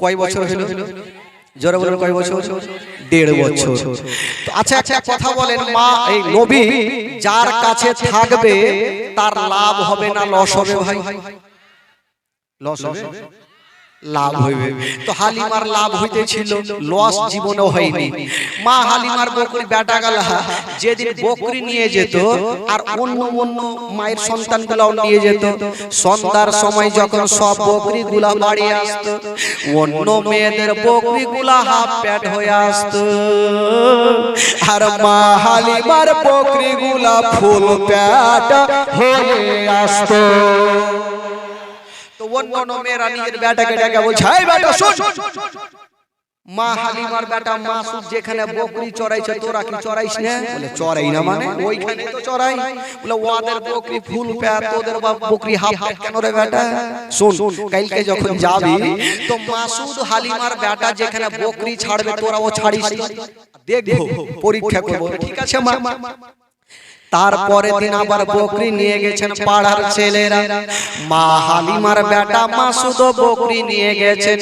কয় বছর হলো? জোরে বলেন কয় বছর? দেড় বছর। আচ্ছা আচ্ছা আচ্ছা কথা বলেন মা এই নবী যার কাছে থাকবে তার লাভ হবে না লস হবে ভাই। লস হবে? লাভ হইবে। তো হালিমার লাভ হইতেছিল লস জীবনেও হয়নি। মা হালিমার বকরি বেটা গেল যেদিন বকরি নিয়ে যেত আর অন্য অন্য মায়ের সন্তান নিয়ে যেত। সন্ধ্যার সময় যখন সব বকরি গুলা বাড়ি আসতো অন্য মেয়েদের বকরি গুলা হাফ প্যাট হয়ে আসতো। আর মা হালিমার বকরি গুলা ফুল প্যাট হয়ে আসতো। অন্য মেয়েরা নিজের বেটাকে ডেকে বলছে এই বেটা শোন! মা হালিমার বেটা মাসুদ যেখানে বকরি চড়াইছে তোরা কি চড়াইস না? বলে চড়াই না মানে ওইখানে তো চড়াই। বলে ওদের বকরি ফুল প্যাট তোদের বাপ বকরি হাফ প্যাট কেন রে বেটা শোন কালকে যখন যাবি তো মাসুদ হালিমার বেটা যেখানে বকরি ছাড়বে তোরাও ছাড়িস। না। দেখব পরীক্ষা করব। ঠিক আছে মা। তারপরে দিন আবার বকরি নিয়ে গেছেন পাড়ার ছেলেরা। মা হালিমার বেটা মাসুদ বকরি নিয়ে গেছেন।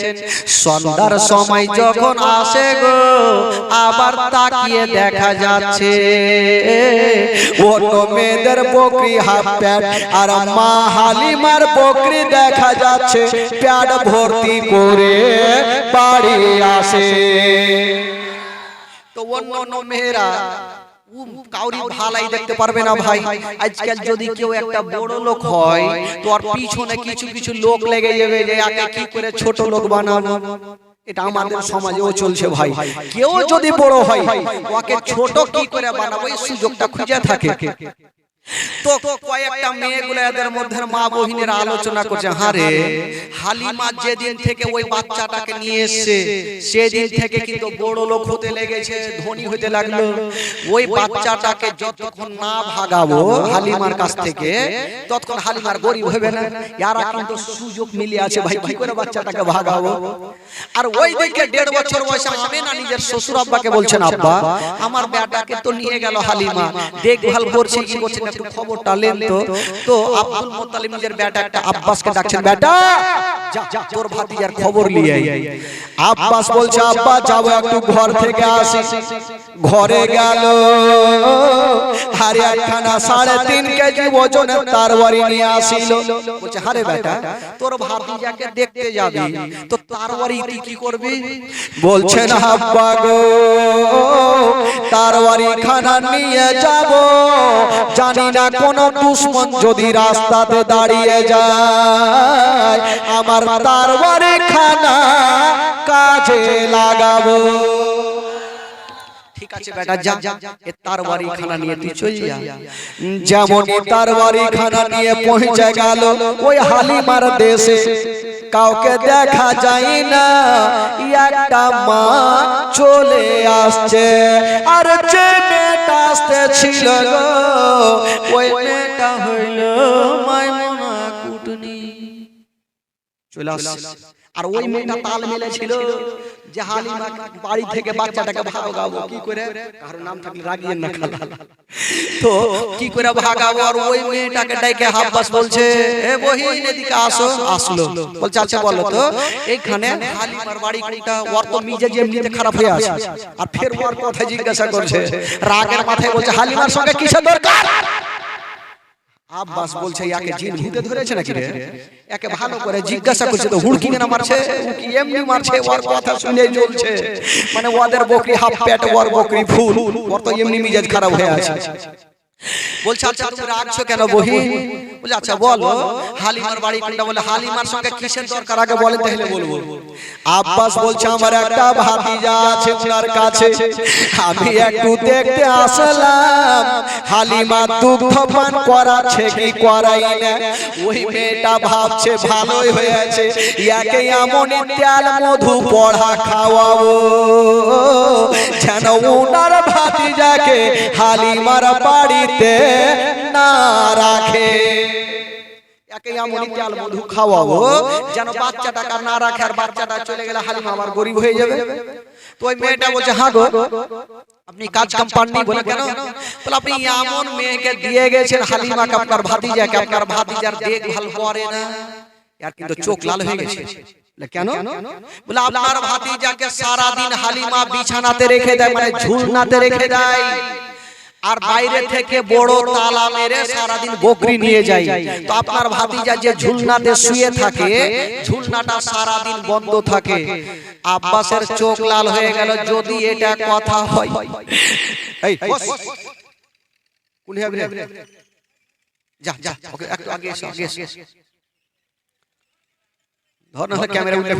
সন্ধ্যার সময় যখন আসে গো আবার তাকিয়ে দেখা যাচ্ছে। অন্য মেয়েদের বকরি হাফ প্যাট আর মা হালিমার বকরি দেখা যাচ্ছে। প্যাট ভর্তি করে বাড়ি আসে। তো অন্য অন্য মেয়েরা কাউরি ভালাই দেখতে পারবে না ভাই। আজকাল যদি কেউ একটা বড় লোক হয় তো আর পিছনে কিছু কিছু লোক লেগে যাবে যে একে কি করে ছোট লোক বানানো। এটা আমাদের সমাজেও চলছে ভাই। কেউ যদি বড় হয় ওকে ছোট কি করে বানাবো? এই সুযোগটা খুঁজে থাকে। তো কয়েকটা মেয়েগুলো এদের মধ্যে মা বহিনের আলোচনা করছে হারে হালিমা যেদিন থেকে ওই বাচ্চাটাকে নিয়ে এসছে, সেদিন থেকে কিন্তু বড় লোক হতে লেগেছে, ধনী হতে লাগল। ওই বাচ্চাটাকে যতক্ষণ না ভাগাবো হালিমার কাছ থেকে, ততক্ষণ হালিমার গরিব হবে না। ইয়ারা কিন্তু সুযোগ মিলে আছে, ভাই, কি করে বাচ্চাটাকে ভাগাবো? আর ওই দিকে দেড় বছর বয়সে আমি না নিজের শ্বশুর আব্বাকে বলছেন, আব্বা, আমার বেটাকে তো নিয়ে গেল হালিমা, দেখভাল করছে, কি করছে একটু খবরটা নেন তো। তো আব্দুল মুত্তালিব নিজের ব্যাটা একটা আব্বাসকে ডাকছেন বেটা যা তোর ভাতিজার খবর নিয়ে আব্বাস বলছে আব্বা যাব একটু ঘর থেকে আসি ঘরে গেল হারে একখানা সাড়ে তিন কেজি ওজনের নিয়ে আসিল বলছে হারে বেটা তোর ভাতিজাকে দেখতে যাবি তো তুই কি করবি বলছেন আব্বা গো খানা নিয়ে যাব জানি না কোন দুশ্মন যদি রাস্তাতে দাঁড়িয়ে যায় আমার তার বাড়ি খানা কাজে লাগাবো। ঠিক আছে বেটা যা। এ তার খানা নিয়ে তুই চল যা। যেমন খানা নিয়ে পৌঁছে গেল ওই হালিমার দেশে। কাউকে দেখা যায় না একটা মা চলে আসছে। আর যে মেয়েটা আসতে ছিল ওই মেয়েটা হইল চলে আসছে। আর ওই মেয়েটা তাল মেলেছিল যে হালিমা বাড়ি থেকে বাচ্চাটাকে ভাগাবো কি করে? কারও? নাম থাকলে রাগিয়েন না খালা তো কি করে ভাগাবো? আর ওই মেয়েটাকে ডাইকে হাব্বাস বলছে এ বহিন এদিকে আসো আসলো। বলছে আচ্ছা বলো তো এইখানে হালিমার বাড়ি কোনটা? ওর তো এমনিতে খারাপ হয়ে আছে। আর ফের ওর কথা জিজ্ঞাসা করছে। রাগের মাথায় বলছে হালিমার সঙ্গে কিসের দরকার? আব্বাস বলছে ইয়াকে জিন ভূতে ধরেছে নাকি রে? একে ভালো করে জিজ্ঞাসা করছে তো হুড়কি কেন মারছে? কি এমনি মারছে ওর কথা শুনে চলছে মানে ওদের বকরি হাফ পেট ওর বকরি ফুল ওর তো এমনি মিজাজ খারাপ হয়ে আছে। বলছে আচ্ছা তুমি রাখছো কেন বহিন? বলে আচ্ছা বলো হালিমার বাড়ি কোনটা? বলে হালিমার সঙ্গে কিসের দরকার আগে বলেন তাহলে বলব। আব্বাস বলছে আমার একটা ভাতিজা আছে ওনার কাছে। আমি একটু দেখতে আসলাম। হালিমা দুগ্ধ পান করাচ্ছে কি করাই না? ওই মেয়েটা ভাবছে ভালোই হয়েছে। ইয়াকে এমন তেল মধু পড়া খাওয়াবো যেন ওনার ভাতিজাকে হালিমার বাড়িতে না রাখে। ওই মেয়েটা বলছে হ্যাঁ গো, আপনি কাজ কাম পাননি বলে কেন? বলে, আপনি এমন মেয়েকে দিয়ে গেছেন হালিমাকে আপনার ভাতিজাকে। আপনার ভাতিজার দেখভাল করে চোখ লাল হয়ে গেছে। কেন? বলে আপনার ভাতিজাকে সারা দিন হালিমা বিছানাতে রেখে দেয় মানে ঝুলনাতে রেখে দেয়। আর বাইরে থেকে বড় তালা মেরে সারাদিন বকরি নিয়ে যায়। তো আপনার ভাতিজা যে ঝুলনাতে শুয়ে থাকে ঝুলনাটা সারাদিন বন্ধ থাকে। আব্বাসের চোখ লাল হয়ে গেল যদি এটা কথা হয়? যা যা ওকে একটু আগে এসো আগে এসো। ধর না ক্যামেরা উল্টে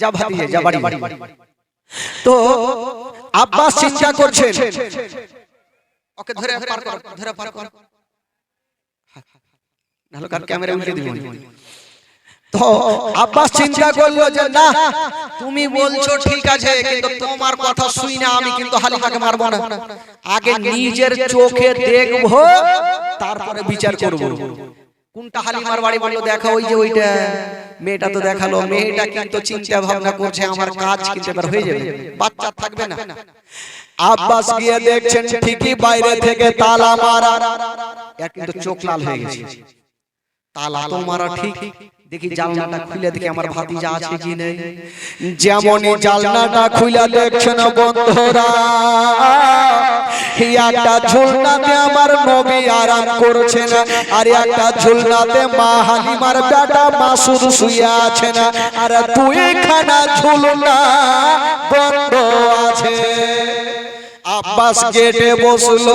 যা যা বাড়ি তো আব্বাস চিন্তা করছেন। ওকে ধরে পার কর ধরে পার কর। নাহলে কার ক্যামেরা উল্টে তো আব্বাস চিন্তা করল যে না তুমি বলছো ঠিক আছে কিন্তু তোমার কথা শুই না আমি কিন্তু হালিমাকে মারবো না। আগে নিজের চোখে দেখব তারপরে বিচার করব। কোনটা হালিমার বাড়ি বলল দেখা ওই যে ওইটা। মেয়েটা তো দেখাল মেয়েটা কিন্তু চিন্তা ভাবনা করছে আমার কাজ কিন্তু এবার হয়ে যাবে। বাচ্চা থাকবে না। আব্বাস গিয়ে দেখছেন ঠিকই বাইরে থেকে তালা মারা। এর কিন্তু চোখ লাল হয়ে গেছে। তালা তো মারা ঠিক। দেখি জানলাটা খুলে দেখি আমার ভাতিজা আছে কি নেই। যেমনই জানলাটা খুলে দেখছেন বন্ধুরা একটা ঝুলনাতে আমার নবী আরাম করছেন আর একটা ঝুলনাতে মা হালিমার বেটা মাসুদ শুয়ে আছেন আর তুই খানা ঝুলনা বন্ধ আছে। আব্বাস গেটে বসল,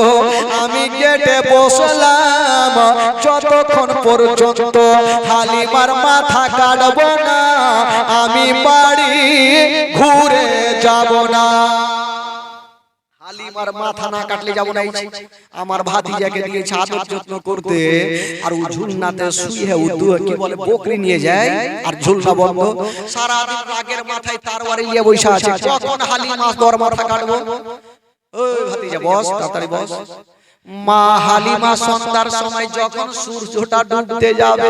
আমি গেটে বসলাম। যতক্ষণ পর্যন্ত হালিমার মাথা কাটবো না, আমি বাড়ি ঘুরে যাব না। হালিমার মাথা না কাটলে যাব না আমার ভাতিজাকে দিয়েছে আদর যত্ন করতে, আর ও ঝুলনাতে শুয়ে ও দু কি বলে, বকরি নিয়ে যায়, আর ঝুলনা বন্ধ। সারা রাগের মাথায় তার বাড়ি নিয়ে বসে আছে। কখন মাথা কাটবো? ওই ভাতিজা বস তাড়াতাড়ি বস। মা হালিমা সন্ধ্যার সময় যখন সূর্যটা ডুবতে যাবে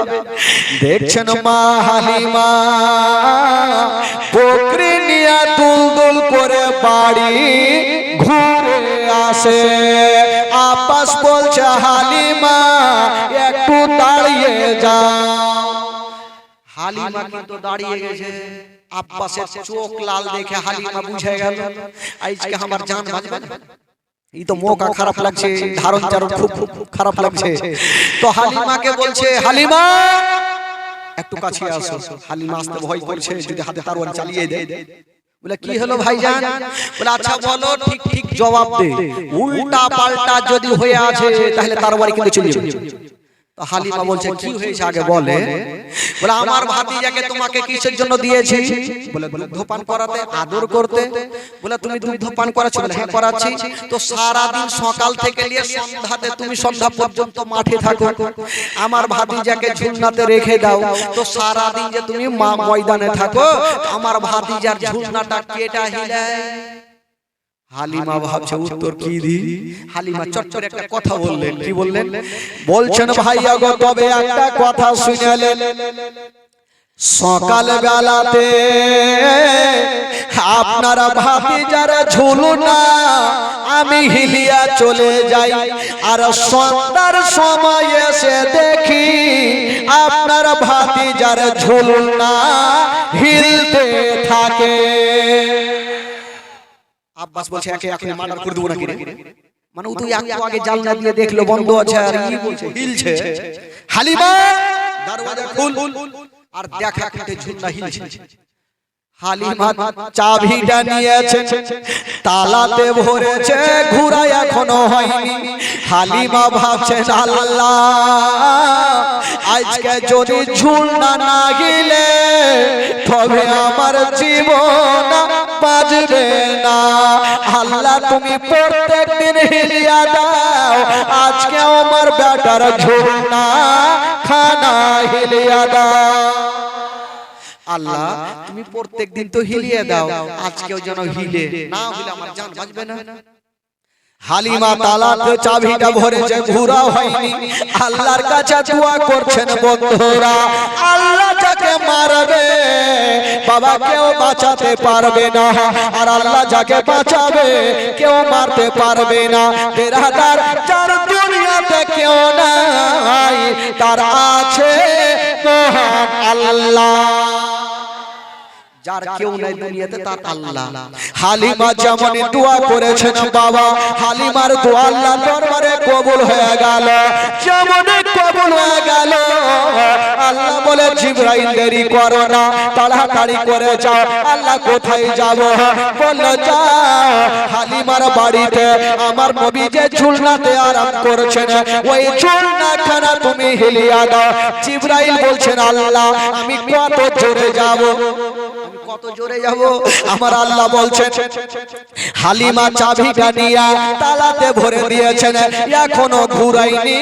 দেখছেন মা হালিমা? বকরি নিয়ে দুল দুল করে বাড়ি ঘুরে আসে। আব্বাস বলছে হালিমা একটু দাঁড়িয়ে যাও। হালিমা কিন্তু দাঁড়িয়ে গেছে। আব্বাসের চোখ লাল দেখে হালিমা বুঝে গেল আজকে আমার জান বাঁচবে না এই তো মোকা খারাপ লাগছে ধারণ চারণ খুব খুব খুব খারাপ লাগছে। তো হালিমাকে বলছে হালিমা একটু কাছে আসো। হালিমা আসতে ভয় করছে যদি হাতে তারওয়ার চালিয়ে দেয় বলে কি হলো ভাইজান? বলে আচ্ছা বলো ঠিক ঠিক জবাব দে। উল্টা পাল্টা যদি হয়ে আছে তাহলে তারওয়ারি কিন্তু চলে যাবে হালিমা বলছে কি হয়েছে আগে বলে? বলে? আমার ভাতিজাকে তোমাকে কিসের জন্য দিয়েছি? বলে দুধ পান করাতে আদর করতে? বলে তুমি দুধ পান করাচ্ছো? হ্যাঁ করাচ্ছি। তো সারা দিন সকাল থেকে নিয়ে সন্ধ্যাতে তুমি সন্ধ্যা পর্যন্ত মাঠে থাকো। আমার ভাতিজাকে ঝুলনাতে রেখে দাও। তো সারা দিন যে তুমি মা ময়দানে থাকো আমার ভাতিজার ঝুলনাটা কেটা হিলায় হালিমা ভাবছে উত্তর কি দি হালিমা চটচট একটা কথা বললেন কি বললেন। বলছেন ভাইয়া গো তবে একটা কথা শুনালেন সকাল বেলাতে আপনারা ভাবি যারা ঝুলু না আমি হিলিয়া চলে যাই। আর সন্ধ্যার সময় এসে দেখি আপনার ভাতি যারা ঝুলুনা হিলতে থাকে। আব্বাস বলছে একে একে মার্ডার করে দেবো নাকি মানে ও তো একটু আগে জানলা দিয়ে দেখল বন্ধ আছে আর কি বলছে? হিলছে। হালিমা! দরওয়াজা খুল আর দেখা কাটে ঝুলনা হিলছে। হালিমা চাবিটা নিয়েছে তালাতে ভরেছে ঘুরা এখনও হয়নি। হালিমা ভাবছে আল্লাহ আজকে যদি ঝুলনা না গেলে তবে আমার জীবন বাজবে না। আল্লাহ তুমি প্রত্যেক দিন হিলিয়া দাও। আজকে আমার বেটার ঝুলনা খানা হিলিয়া দাও। আল্লাহ তুমি প্রত্যেক দিন তো হিলিয়ে দাও। আজকেও যেন হিলে। না হলে আমার জান বাঁচবে না। হালিমা তালাতে চাবিটা ভরেছে ঘুরা হয়নি। আল্লাহর কাছে দোয়া করছেন বন্ধুরা। আল্লাহ যাকে মারবে বাবা কেউ বাঁচাতে পারবে না। আর আল্লাহ যাকে বাঁচাবে কেউ মারতে পারবে না। বেরাদার যার দুনিয়াতে কেউ নাই তার আছে মহান আল্লাহ। যার কেউ নাই দুনিয়াতে তার আল্লাহ। হালিমা যেমন দোয়া করেছেন বাবা হালিমার দোয়া আল্লাহ দরবারে কবুল হয়ে গেল। যেমন কবুল হয়ে গেল। আল্লাহ বলে জিব্রাইল দেরি করো না তাড়াতাড়ি করে যাও। আল্লাহ কোথায় যাব? বলল যাও। হালিমার বাড়িতে আমার নবী যে ঝুলনাতে আরাম করছেন ওই ঝুলনা খানা তুমি হিলিয়া দাও। জিব্রাইল বলছেন আল্লাহ আমি কত জোরে যাব? কত জোরে যাব? আমার আল্লাহ বলছেন হালিমা চাবিটা নিয়া তালাতে ভরে দিয়েছেন এখনও ঘুরাইনি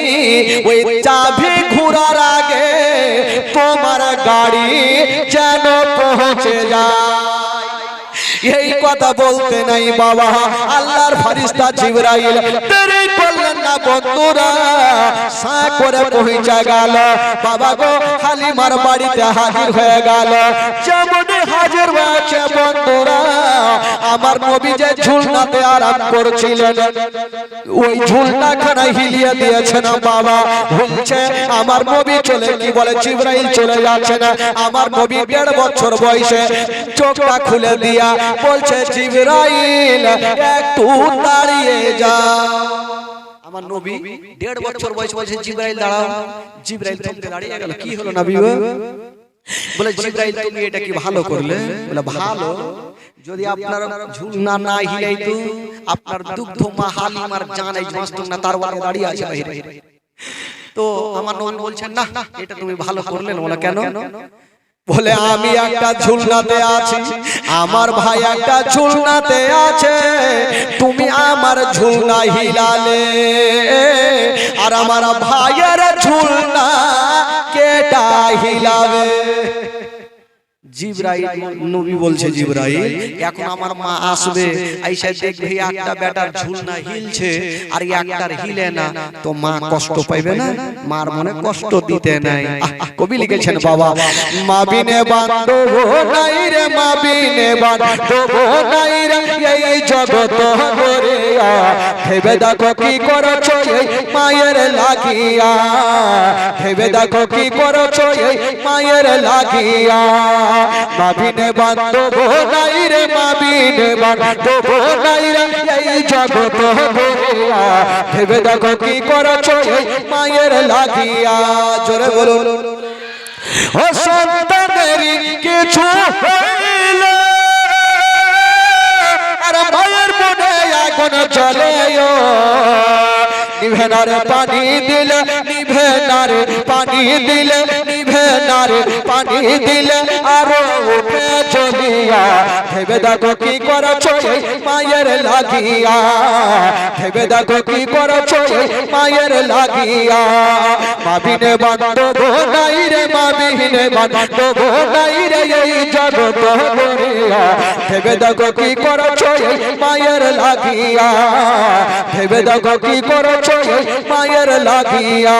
ওই চাবি ঘুরার আগে তোমার গাড়ি যেন পৌঁছে যায়। এই কথা বলতে নাই বাবা আল্লাহর ফারিস্তা জিবরাইল না বন্ধুরা সা করে পৌঁছে গেল। বাবা গো, হালিমার বাড়িতে হাজির হয়ে গেল। যেমন হাজির হয়েছে বন্ধুরা, আমার নবী যে ঝুলনাতে আরাম করছিলেন, ওই ঝুলনা খানা হিলিয়ে দিয়েছে না বাবা। বলছে, আমার নবী চলে কি বলে? জিবরাইল চলে যাচ্ছে না। আমার নবী দেড় বছর বয়সে চোখটা খুলে দিয়া বলছে, জিবরাইল, একটু দাঁড়িয়ে যাও আমার নবী দেড় বছর বয়স বলছে জিবরাইল দাঁড়াও। জিবরাইল থমকে দাঁড়িয়ে গেল। কি হলো নবী? বলে জিবরাইল তুমি এটা কি ভালো করলে? বলে ভালো। যদি আপনার ঝুলনা না না হিলাইতো আপনার দুগ্ধ মা হালিমার জানাই জমাস্ত না তার বারে দাঁড়িয়ে আছে বাইরে তো আমার নবী বলছেন না এটা তুমি ভালো করলে না? বলে কেন? বলে, আমি একটা ঝুলনাতে আছি। আমার ভাই একটা ঝুলনাতে আছে। তুমি আমার ঝুলনা হিলালে। আর আমার ভাইয়ের ঝুলনা কেটা হিলাবে? জিব্রাইল নবী বলছে জিব্রাইল এখন আমার মা আসবে আইসা দেখবে একটা বেটার ঝুলনা হিলছে আর একটার হিলে না তো মা কষ্ট পাইবে না? মার মনে কষ্ট দিতে নাই। কবি লিখেছেন বাবা মা বিনে বান্ধব নাই রে মা বিনে বান্ধব নাই রে এই জগত গরিয়া ভেবে দেখো কি করছ এই মায়ের লাগিয়া। ভেবে দেখো কি করছ এই মায়ের লাগিয়া মাবিনে বান্ধব নাই রে, মাবিনে বান্ধব নাই রে, এই জগত গরিয়া ভেবে দেখো কি করছ এই মায়ের লাগিয়া। জোরে বলুন। ও সন্তানেরই কিছু হইলে, আর মায়ের মনে আগুন জ্বলে নিভেনারে পানি দিলে নিভেনারে পানি দিলে নিভেনারে পানি দিলে আরও উঠে চলিয়া ভেবে দেখো কি করছ মায়ের লাগিয়া। ভেবে দেখো কি করছ মায়ের লাগিয়া। মাবিনে বান্ধব নাই রে, মাবিনে বান্ধব নাই রে, এই জগত গরিয়া ভেবে দেখো কি করছ মায়ের লাগিয়া। ভেবে দেখো কি করছ মায়ের লাগিয়া।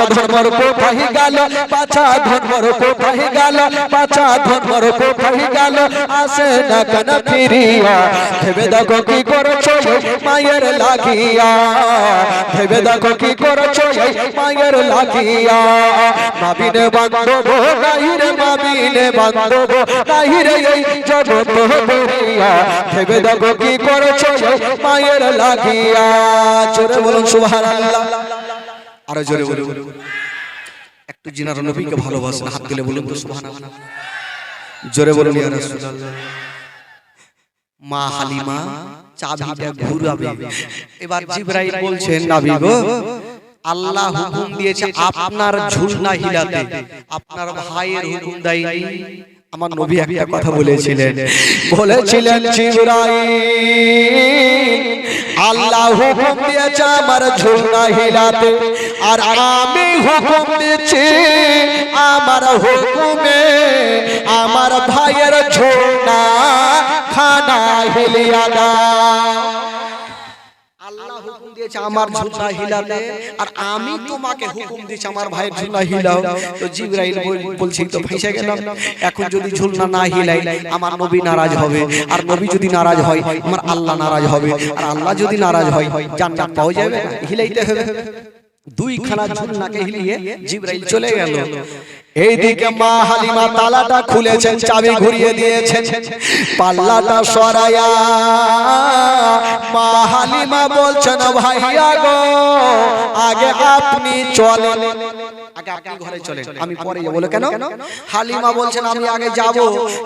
পাছা ধর্মর কোথায় গেল পাছা ধর্মর কোথায় গেল পাছা ধর্মর কোথায় গেল। আসে না কেন ফিরিয়া? ভেবে দেখো কি করছ মায়ের লাগিয়া। ভেবে দেখো কি করছ মায়ের লাগিয়া। মাবিনে বান্ধব নাই রে মাবিনে বান্ধব নাই রে এই জগত গরিয়া ভেবে দেখো কি করছ মায়ের লাগিয়া। চোরে বলুন, সুবহানাল্লাহ। আরও জোরে বলুন। একটু জিনার নবীকে ভালোবাসেন হাত দিলে বলুন তো সুবহানাল্লাহ। জোরে বলুন। ইয়া রাসূলুল্লাহ। মা হালিমা চাবিটা ঘুরাবে। এবার জিবরাইল বলছেন নবী গো আল্লাহ হুকুম দিয়েছে আপনার ঝুলনা হিলাতে। আপনার ভাইয়ের হুকুম দেয়নি। আমার নবী একটা কথা বলেছিলেন। বলেছিলেন। জিবরাইল আল্লাহ হুকুম দিয়েছে আমার ঝুলনা হিলাতে আর আমি হুকুম দিচ্ছি আমার হুকুমে আমার ভাইয়ের ঝুলনা খানা হিলিয়া দাও। আমার ঝুলা আর আমি তোমাকে হুকুম আমার ভাইয়ের ঝুলা হিলাও। তো জিবরাইল বলছি তো ফেসে গেলাম। এখন যদি ঝুলনা না হিলাই, আমার নবী নারাজ হবে। আর নবী যদি নারাজ হয়, আমার আল্লাহ নারাজ হবে। আর আল্লাহ যদি নারাজ হয়, জান্নাত পাওয়া যাবে হিলাইতে হবে। দুইখানা ঝুলনাকে হিলিয়ে জিবরাইল চলে গেল। এইদিকে মা হালিমা তালাটা খুলেছেন চাবি ঘুরিয়ে দিয়েছেন। পাল্লাটা সরায়া মা হালিমা বলছেন ভাইয়া গো আগে আপনি চলেন। আগে আপনি ঘরে চলেন। আমি পরে যাব। বলে কেন? হালিমা বলছেন আমি আগে যাব।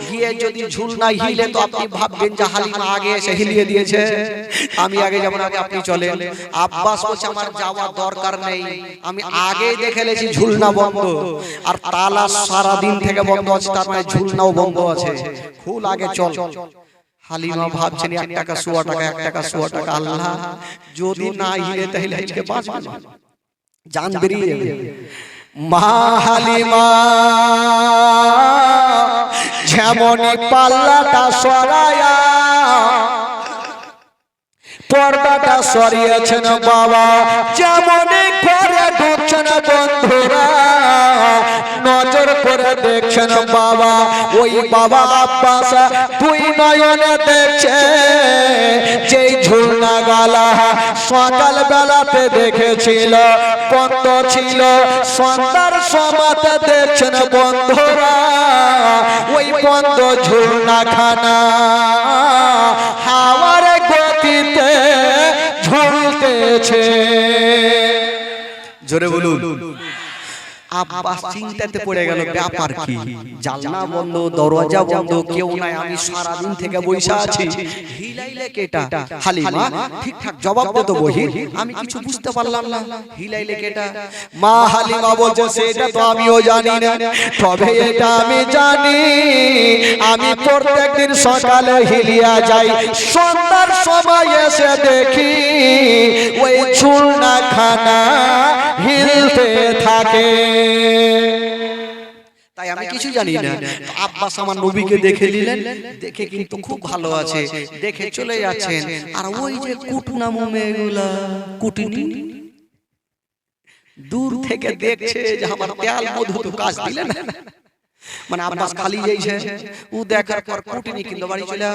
গিয়ে যদি ঝুল না হিলে তো আপনি ভাববেন যে হালিমা আগে এসে হিলিয়ে দিয়েছে। আমি আগে যেমন আগে আপনি চলেন। আব্বাস বলছে আমার যাওয়ার দরকার নেই। আমি আগেই দেখে লেছি ঝুলনা বন্ধ। আর তালা সারা দিন থেকে বন্ধ আছে তার মানে ঝুলনাও বন্ধ আছে। খুল আগে চল। হালিমা ভাবছেন এক টাকা সোয়া টাকা এক টাকা সোয়া টাকা। আল্লাহ যদি না হিলে তাহলে আজকে বাঁচবে। জান বেরিয়ে যাবে। মা হালিমা যেমনই পাল্লাটা সরায়া পর্দাটা সরিয়েছেন বাবা। যেমনই ঘরে ঢুকছেন বন্ধুরা নজর করে দেখছেন বাবা। ওই বাবা আব্বাস দুই নয়নে দেখছে, যেই ঝুলনা গালা সকাল বেলাতে দেখেছিল বন্ধ ছিল, সন্ধ্যার সমাতে দেখছেন বন্ধুরা। ওই বন্ধ ঝুলনা খানা হাওয়ার গতিতে ঝুলতেছে। জোরে বলুন। আব্বাস চিন্তাতে পড়ে গেল ব্যাপার কি? জানলা বন্ধ দরজা বন্ধ কেউ নাই আমি সারা দিন থেকে বইসা আছি। হিলাইলে কেটা হালিমা ঠিকঠাক জবাব দে তো বহি আমি কিছু বুঝতে পারলাম না। হিলাইলে কেটা মা হালিমা বলছে সেটা তো আমিও জানি না। তবে এটা আমি জানি। আমি প্রত্যেকদিন সকালে হিলিয়া যাই। সন্ধ্যার সময় এসে দেখি ওই চুলনা খানা হিলতে থাকে। তাই আমি কিছু জানি না। আব্বাস আমার নবীকে দেখে নিলেন দেখে কিন্তু খুব ভালো আছে। দেখে চলে যাচ্ছেন। আর ওই যে কুটনামু মেয়েগুলা কুটিনি দূর থেকে দেখছে যে আমার তেল মধু তো কাজ দিলেন মানে আব্বাস খালি যাইছে ও দেখার পর কুটিনি কিন্তু বাড়ি চলে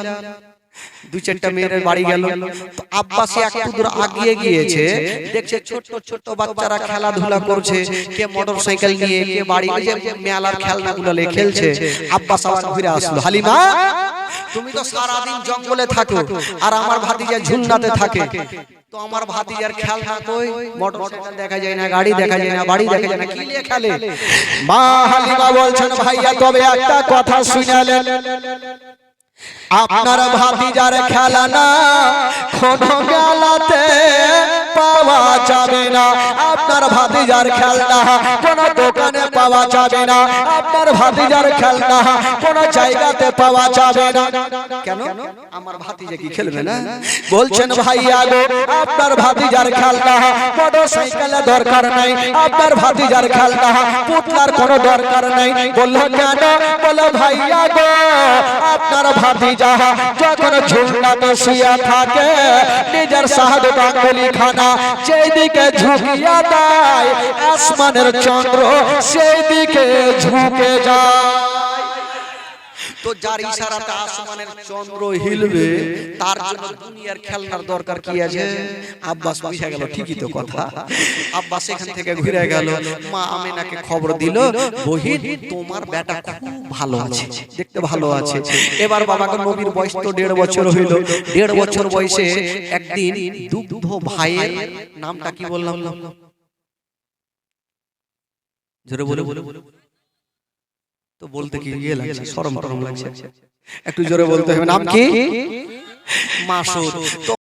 দু চারটা মেয়ের বাড়ি গেল। আব্বাসে একটু দূর আগিয়ে গিয়েছে দেখছে ছোট ছোট বাচ্চারা খেলাধুলা করছে কে মোটর সাইকেল নিয়ে কে বাড়ি ওই যে মেলার খেলনাগুলো খেলছে। আব্বাস আবার ঘুরে আসলো। হালিমা তুমি তো সারা দিন জঙ্গলে থাকো আর আমার ভাতিজা ঝুলনাতে থাকে। তো আমার ভাতিজার খেলনা কই? মোটর সাইকেল দেখা যায় না গাড়ি দেখা যায় না বাড়ি দেখা যায় না। কি নিয়ে খেলে? মা হালিমা বলছেন ভাইয়া তবে একটা কথা শুনালেন আপনার ভাতিজার খেলা না কোনো মেলাতে পাওয়া যাবে না। আপনার ভাতিজার খেলনা কোনো দোকানে পাওয়া যাবে না। আপনার ভাতিজার খেলনা কোনো জায়গাতে পাওয়া যাবে না। কেন? আমার ভাতিজা কি খেলবে না? বলছেন ভাইয়া গো আপনার ভাতিজার খেলনা মোটর সাইকেলের দরকার নাই। আপনার ভাতিজার খেলনা পুতলার কোনো দরকার নাই। বলল কেন? বলো ভাইয়া গো আপনার ভাতিজা যখন ঝুলনাতে শুয়ে থাকে, নিজের শাহাদত আঙ্গুলি খানা যেই দিকে ঝুঁকিয়া দেয়, আসমানের চন্দ্র সেই দিকে ঝুঁকে যায়। তো যার ইশারাতে আসমানের চন্দ্র হিলবে তার জন্য দুনিয়ার খেলনার দরকার কি আছে? আব্বাস বুঝে গেল ঠিকই তো কথা। আব্বাস এখান থেকে ঘুরে গেল মা আমিনাকে খবর দিল? বহির তোমার বেটা খুব ভালো আছে। দেখতে ভালো আছে। এবার বাবাকে নবীর বয়স তো দেড় বছর হইল। দেড় বছর বয়সে একদিন দুগ্ধ ভাইয়ের নামটা কি বললাম? জোরে বলে বলে বলে তো বলতে কি ইয়ে লাগছে? শরম টরম লাগছে। একটু জোরে বলতে হবে নাম কি? মাসুদ। তো